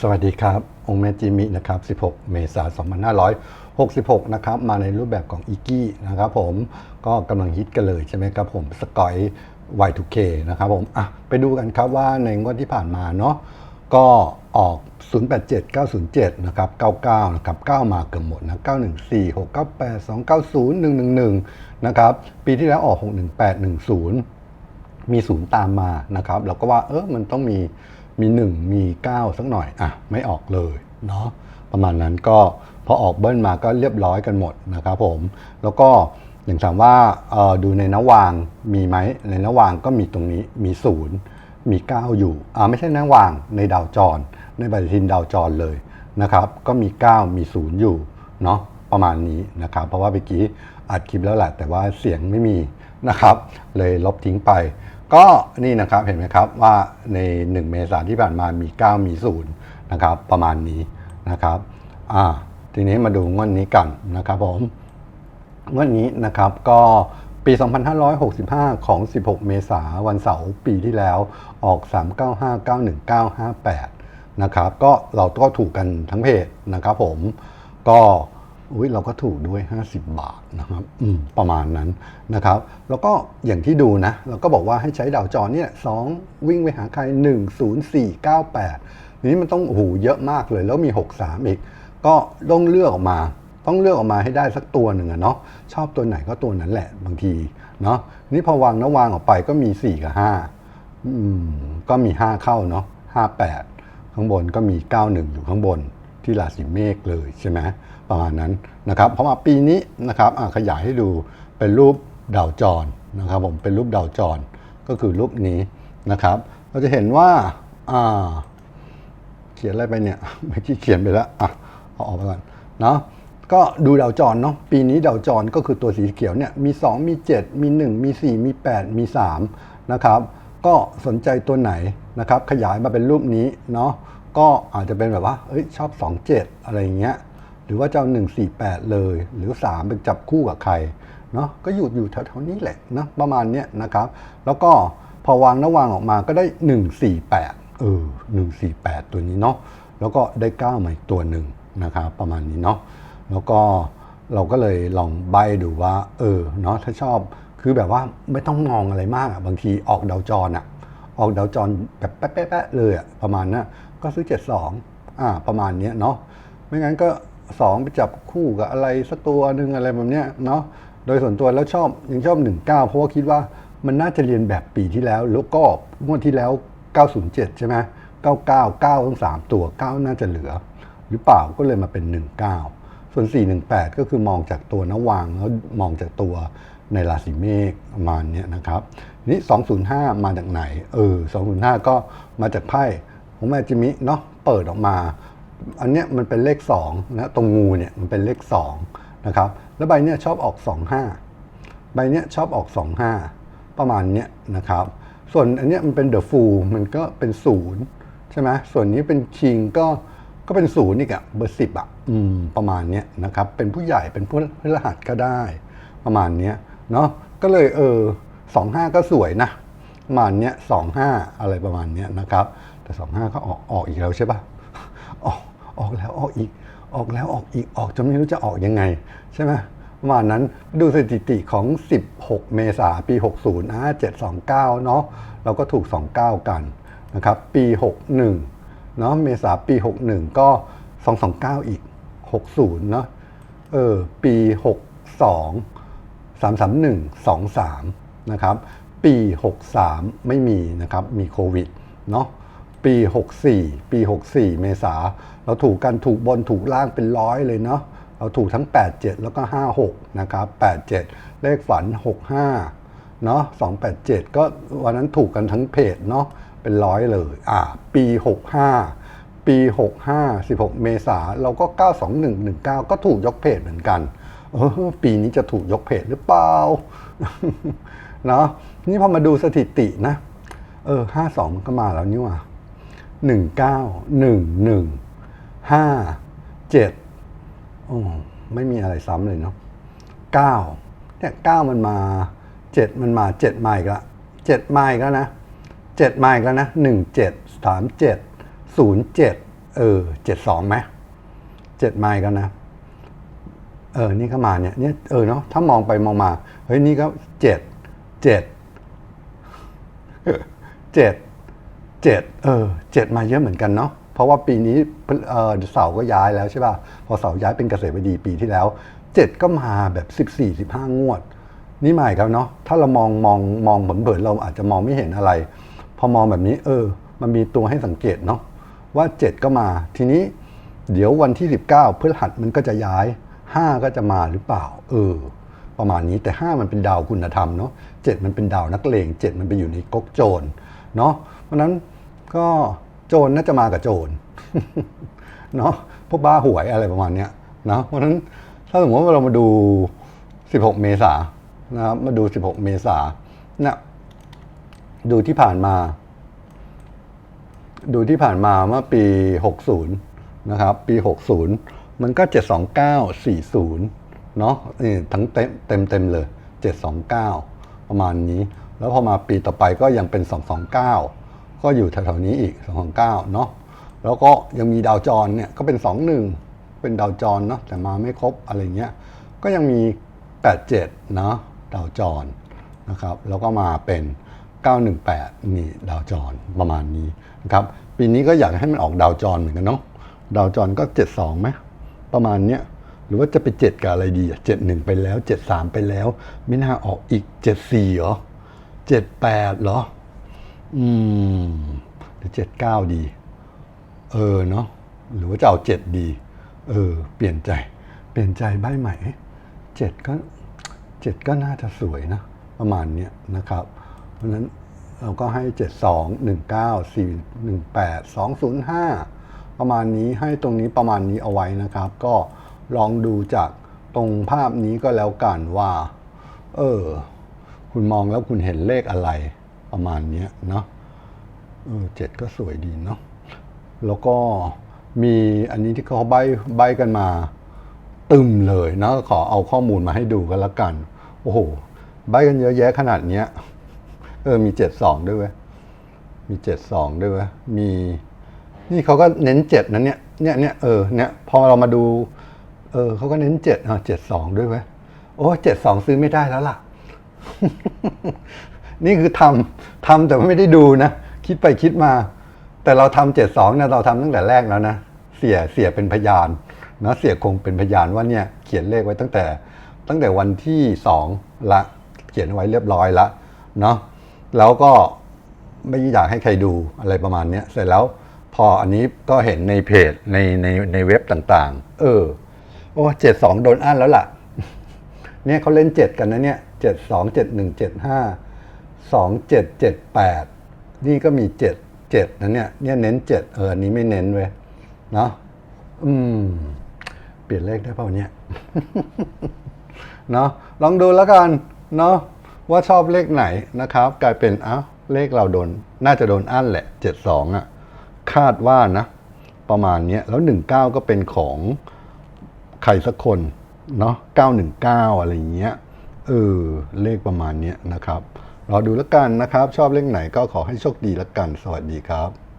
สวัสดีครับ องค์แม่จิมินะครับ 16 เมษายน 2566 นะครับ มาในรูปแบบของอีกี้นะครับผม ก็กำลังฮิตกันเลยใช่ไหมครับผมสกอย Y2K นะครับผม อะ ไปดูกันครับว่าในงวดที่ผ่านมาเนาะ ก็ออก 087 907 นะครับ 99 นะครับ 9 มาเกือบหมดนะ 914 698 290 111 นะครับ ปีที่แล้วออก 618 10 มีศูนย์ตามมา นะครับ เราก็ว่า เออมันต้องมี มี 1 มี 9 สักหน่อยอะไม่ออกเลยเนาะประมาณนั้นก็พอออกเบิ้ลมาก็เรียบร้อยกันหมดนะครับผมแล้วก็อย่างถามว่าดูในนวางมีไหมในนวางก็มีตรงนี้มี0มี 9 อยู่อ่าไม่ใช่นวางในดาวจร ในปฏิทินดาวจรเลยนะครับ ก็มี 9 มี 0 อยู่เนาะประมาณนี้นะครับ เพราะว่าเมื่อกี้อัดคลิปแล้วแหละแต่ว่าเสียงไม่มีนะครับ เลยลบทิ้งไป ก็นี่นะครับเห็นไหมครับว่าใน 1 เมษายนที่ผ่านมามี 9 มี0นะครับประมาณนี้นะครับอ่าทีนี้มาดูงวดนนี้กันนะครับผมงวดนนี้นะครับก็ปี 2565 ของ 16 เมษายนวันเสาร์ปีที่แล้วออก 395 91958 นะครับ ก็เราก็ถูกกันทั้งเพจนะครับผม ก็ อุ้ยเราก็ถูกด้วย 50 บาทนะครับประมาณนั้นนะครับ แล้วก็อย่างที่ดูนะ เราก็บอกว่าให้ใช้ดาวจรเนี่ยสองวิ่งไปหาใคร 1 0 4 9 8 นี้มันต้องโอ้โหเยอะมากเลยแล้วมี 6 3 อีก ก็ต้องเลือกออกมา ต้องเลือกออกมาให้ได้สักตัวหนึ่งอะเนาะชอบตัวไหนก็ตัวนั้นแหละบางทีเนาะนี่พอวางนะวางออกไปก็มี 4 กับ5อืมก็มี 5 เข้าเนาะ58 ข้างบนก็มี 91 อยู่ข้างบน ที่ราศีเมษเลยใช่ไหมประมาณนั้นนะครับเพราะว่าปีนี้นะครับขยายให้ดูเป็นรูปดาวจรนะครับผมเป็นรูปดาวจรก็คือรูปนี้นะครับ เราจะเห็นว่าอ่าเขียนอะไรไปเนี่ยเมื่อกี้เขียนไปแล้วอะเอาออกไปก่อนเนาะก็ดูดาวจรเนาะปีนี้ดาวจรก็คือตัวสีเขียวเนี่ยมี 2 มี 7 มี 1 มี 4 มี 8 มี3นะครับก็สนใจตัวไหนนะครับขยายมาเป็นรูปนี้เนาะ ก็อาจจะเป็นแบบว่าเอ้ยชอบ 27 อะไรอย่างเงี้ย หรือว่าจะเอา148 เลย หรือ 3 เป็นจับคู่กับใครเนาะก็อยู่อยู่แถวๆนี้แหละนะประมาณเนี้ยนะครับ แล้วก็พอวางนะวางออกมาก็ได้ 148 เออ 148 ตัวนี้เนาะแล้วก็ได้ก้าวมาอีกตัวหนึ่งนะครับประมาณนี้เนาะแล้วก็เราก็เลยลองใบดูว่า เออเนาะถ้าชอบคือแบบว่าไม่ต้องมองอะไรมากบางทีออกดาวจรอะ ออกดาวจรแบบแป๊ะๆเลยอะประมาณนั้นก็ซื้อ 72อ่าประมาณเนี้ยเนาะไม่งั้นก็ 2 ไปจับคู่กับอะไรสักตัวหนึ่งอะไรแบบเนี้ยเนาะโดยส่วนตัวแล้วชอบยังชอบ 19 เพราะว่าคิดว่ามันน่าจะเรียนแบบปีที่แล้ว แล้วก็งวดที่แล้ว 907 ใช่ไหม99 9ทั้ง3ตัว 9 น่าจะเหลือ หรือเปล่าก็เลยมาเป็น 19 ส่วน 418 ก็คือมองจากตัวนวางแล้วมองจากตัว ในราศีเมษประมาณเนี้ยนะครับนี่ 205 มาจากไหน เออ 205 ก็มาจากไพ่ของแม่จิมิเนาะเปิดออกมา อันเนี้ยมันเป็นเลข2นะตรงงูเนี่ยมันเป็นเลข2นะครับแล้วใบเนี้ยชอบออก 25 ใบเนี้ยชอบออก 25 ประมาณเนี้ยนะครับ ส่วนอันเนี้ยมันเป็นเดอะฟูลมันก็เป็นศูนย์ใช่ไหมส่วนนี้เป็นคิงก็ก็เป็นศูนย์อีกอะเบอร์สิบอะอืมประมาณเนี้ยนะครับเป็นผู้ใหญ่เป็นผู้พฤหัสก็ได้ ประมาณเนี้ย เนาะก็เลยเออสองห้าก็สวยนะประมาณเนี้ยสองห้าอะไรประมาณเนี้ยนะครับ แต่สองห้าก็ออกออกอีกแล้วใช่ปะออกออกแล้วออกอีกออกแล้วออกอีกออกจนไม่รู้จะออกยังไง ใช่ไหมประมาณนั้นดูสถิติของ 16 เมษาปี 60นะ729 เนาะเราก็ถูก 29 กันนะครับปี 61 เนาะเมษาปี 61 ก็ 229 อีก 60 เนาะเออปี 62 331 23 นะครับ ปี 63 ไม่มีนะครับ มีโควิด เนาะ ปี 64 ปี 64 เมษา เราถูกกันถูกบนถูกล่างเป็นร้อยเลยเนาะ เราถูกทั้ง 87 แล้วก็ 56 นะครับ 87 เลขฝัน 65 เนาะ 287 ก็วันนั้นถูกกันทั้งเพจเนาะ เป็นร้อยเลย อ่า ปี 65ปี 65 16 เมษาเราก็ 92119 ก็ถูกยกเพจเหมือนกัน ปีนี้จะถูกยกเพจหรือเปล่าเนาะนี่พอมาดูสถิตินะ เออ52มันก็มาแล้วนี่ว่าหนึ่งเก้าหนึ่งหนึ่งห้าเจ็ดโอ้ไม่มีอะไรซ้ำเลยเนาะเก้าเนี่ยเก้ามันมาเจ็ดมันมาเจ็ดมาอีกละเจ็ดมาอีกแล้วนะเจ็ดมาอีกแล้วนะหนึ่งเจ็ดสามเจ็ดศูนย์เจ็ดเออเจ็ดสองไหมเจ็ดไมล์กันนะ เออนี่ก็มาเนี่ยเนี่ยเออเนาะถ้ามองไปมองมาเฮ้ยนี่ก็เจ็ดเจ็ดเจ็ดเจ็ดเออเจ็ดมาเยอะเหมือนกันเนาะเพราะว่าปีนี้เออเสาร์ก็ย้ายแล้วใช่ป่ะพอเสาย้ายเป็นเกษตรบดีปีที่แล้วเจ็ดก็มาแบบสิบสี่สิบห้างวด นี่หมายครับเนาะถ้าเรามองมองมองเผินๆเราอาจจะมองไม่เห็นอะไร พอมองแบบนี้ เออ มันมีตัวให้สังเกตเนาะว่าเจ็ดก็มาทีนี้ เดี๋ยววันที่19พฤหัสมันก็จะย้าย 5 ก็จะมาหรือเปล่า เออ ประมาณนี้แต่ 5 มันเป็นดาวคุณธรรมเนาะ7มันเป็นดาวนักเลง7 มันไปอยู่ในก๊กโจรเนาะเพราะนั้นก็โจรน่าจะมากับโจรเนาะพวกบ้าหวยอะไรประมาณเนี้ยเนาะเพราะนั้นถ้าสมมติว่าเรามาดู 16 เมษายนนะครับมาดู 16 เมษายนนะดูที่ผ่านมา ดูที่ผ่านมาเมื่อปี 60 นะครับ ปี 60 มันก็ 729 40 เนาะนี่ทั้งเต็มเต็มเต็มเลย 729 ประมาณนี้ แล้วพอมาปีต่อไปก็ยังเป็น 229 ก็อยู่แถวๆนี้อีก 229 เนาะแล้วก็ยังมีดาวจรเนี่ยก็เป็น 21 เป็นดาวจรเนาะแต่มาไม่ครบอะไรเงี้ยก็ยังมี 87 เนาะดาวจรนะครับแล้วก็มาเป็น 918 นี่ดาวจรประมาณนี้นะครับปีนี้ก็อยากให้มันออกดาวจรเหมือนกันเนาะดาวจรก็ 72ไหม ประมาณเนี้ยหรือว่าจะไป7กับอะไรดีอะ71ไปแล้ว73ไปแล้วไม่น่าออกอีก74เหรอ78เหรอ อืม หรือ79ดี เออเนาะหรือว่าจะเอา7ดี เออ เปลี่ยนใจ เปลี่ยนใจใบใหม่เจ็ดก็เจ็ดก็น่าจะสวยนะ ประมาณเนี้ยนะครับ เพราะนั้นเราก็ให้72 19 4 18 205ป ประมาณนี้ให้ตรงนี้ประมาณนี้เอาไว้นะครับ ก็ลองดูจากตรงภาพนี้ก็แล้วกันว่า เออ คุณมองแล้วคุณเห็นเลขอะไรประมาณนี้เนาะเออเจ็ดก็สวยดีเนาะแล้วก็มีอันนี้ที่เขาใบใบกันมา ตึมเลยนะขอเอาข้อมูลมาให้ดูกันละกัน โอ้โห ใบกันเยอะแยะขนาดเนี้ย เออมีเจ็ดสองด้วยเว้ยมีเจ็ดสองด้วยเว้ยมี นี่เขาก็เน้นเจ็ดนะเนี่ยเนี่ยเนี่ยเออเนี่ยพอเรามาดู เออเขาก็เน้นเจ็ดอะเจ็ดสองด้วยเว้ยโอ้เจ็ดสองซื้อไม่ได้แล้วล่ะ นี่คือทำทำแต่ไม่ได้ดูนะคิดไปคิดมา แต่เราทำเจ็ดสองเนี่ยเราทำตั้งแต่แรกแล้วนะเสียเสียเป็นพยานนะเสียคงเป็นพยานว่าเนี่ยเขียนเลขไว้ตั้งแต่ตั้งแต่วันที่สองละเขียนไว้เรียบร้อยละเนาะแล้วก็ไม่อยากให้ใครดูอะไรประมาณเนี้ยเสร็จแล้ว พออันนี้ก็เห็นในเพจในในในเว็บต่างๆ เออ โอ้เจ็ดสองโดนอั้นแล้วล่ะ เนี่ยเขาเล่นเจ็ดกันนะเนี่ยเจ็ดสองเจ็ดหนึ่งเจ็ดห้าสองเจ็ดเจ็ดแปดนี่ก็มีเจ็ดเจ็ดนะเนี่ยเนี่ยเน้นเจ็ดเอออันนี้ไม่เน้นเว้ยเนาะอืม เปลี่ยนเลขได้เปล่าเนี่ยเนาะลองดูแล้วกันเนาะว่าชอบเลขไหนนะครับ กลายเป็นเอ้าเลขเราโดน น่าจะโดนอั้นแหละเจ็ดสองอะ คาดว่านะ ประมาณนี้แล้วหนึ่งเก้าก็เป็นของใครสักคนเนาะ919 อะไรอย่างเงี้ยเออเลขประมาณนี้นะครับรอดูแล้วกันนะครับ ชอบเลขไหนก็ขอให้โชคดีแล้วกัน สวัสดีครับ